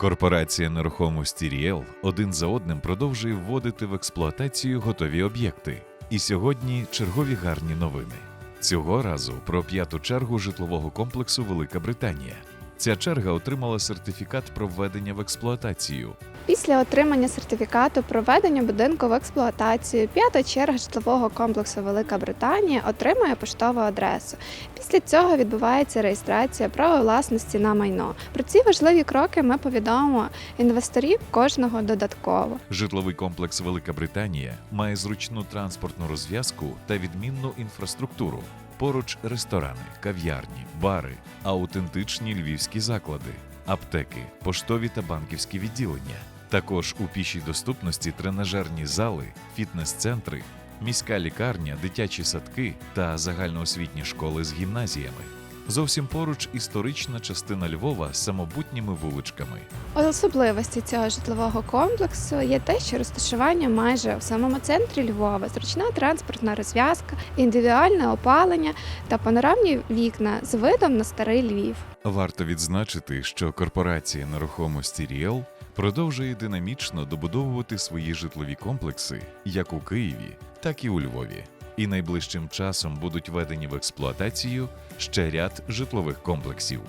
Корпорація нерухомості Ріел один за одним продовжує вводити в експлуатацію готові об'єкти. І сьогодні чергові гарні новини. Цього разу про п'яту чергу житлового комплексу Велика Британія. Ця черга отримала сертифікат про введення в експлуатацію. Після отримання сертифікату про введення будинку в експлуатацію, п'ята черга житлового комплексу Велика Британія отримує поштову адресу. Після цього відбувається реєстрація права власності на майно. Про ці важливі кроки ми повідомимо інвесторів кожного додатково. Житловий комплекс Велика Британія має зручну транспортну розв'язку та відмінну інфраструктуру. Поруч ресторани, кав'ярні, бари, аутентичні львівські заклади, аптеки, поштові та банківські відділення. Також у пішій доступності тренажерні зали, фітнес-центри, міська лікарня, дитячі садки та загальноосвітні школи з гімназіями. Зовсім поруч історична частина Львова з самобутніми вуличками. Особливості цього житлового комплексу є те, що розташування майже в самому центрі Львова, зручна транспортна розв'язка, індивідуальне опалення та панорамні вікна з видом на старий Львів. Варто відзначити, що корпорація нерухомості Ріел продовжує динамічно добудовувати свої житлові комплекси як у Києві, так і у Львові. І найближчим часом будуть введені в експлуатацію ще ряд житлових комплексів.